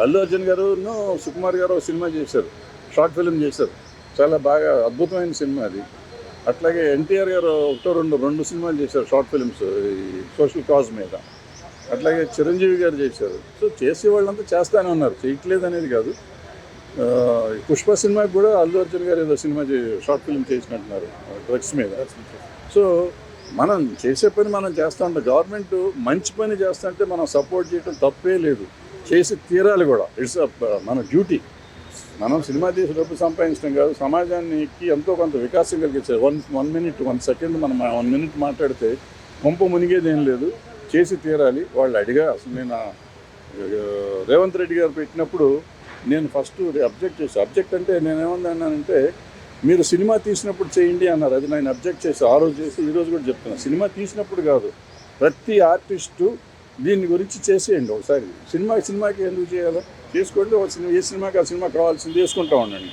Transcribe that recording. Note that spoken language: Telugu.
అల్లు అర్జున్ గారు సుకుమార్ గారు సినిమా చేశారు. షార్ట్ ఫిల్మ్ చేశారు. చాలా బాగా అద్భుతమైన సినిమా అది. అట్లాగే ఎన్టీఆర్ గారు ఒకటో రెండు రెండు సినిమాలు చేశారు షార్ట్ ఫిల్మ్స్ ఈ సోషల్ కాజ్ మీద. అట్లాగే చిరంజీవి గారు చేశారు. సో చేసే వాళ్ళంతా చేస్తానే ఉన్నారు. చేయట్లేదు అనేది కాదు. ఈ పుష్ప సినిమాకి కూడా అల్లు అర్జున్ గారు ఏదో సినిమా షార్ట్ ఫిల్మ్ చేసినట్టున్నారు డ్రగ్స్ మీద. సో మనం చేసే పని మనం చేస్తూ ఉంటాం. గవర్నమెంట్ మంచి పని చేస్తుంటే మనం సపోర్ట్ చేయడం తప్పే లేదు. చేసి తీరాలి కూడా. ఇట్స్ uh, మన డ్యూటీ మనం సినిమా తీసి డబ్బు సంపాదించడం కాదు సమాజానికి ఎంతో కొంత వికాసం కలిగించారు one one minute one second మనం వన్ మినిట్ మాట్లాడితే కొంప మునిగేది ఏం లేదు. చేసి తీరాలి. వాళ్ళు అడిగా అసలు నేను రేవంత్ రెడ్డి గారు పెట్టినప్పుడు నేను ఫస్ట్ అబ్జెక్ట్ చేసి అబ్జెక్ట్ అంటే నేను అన్నానంటే మీరు సినిమా తీసినప్పుడు చేయండి అన్నారు. అది నేను అబ్జెక్ట్ చేసి ఆ రోజు చేసి ఈరోజు కూడా చెప్తున్నాను సినిమా తీసినప్పుడు కాదు ప్రతి ఆర్టిస్టు దీని గురించి చేసేయండి ఒకసారి. సినిమా సినిమాకి ఎందుకు చేయాలి? చేసుకోండి ఒక సినిమా ఏ సినిమాకి ఆ సినిమా కావాల్సింది చేసుకుంటా ఉండండి.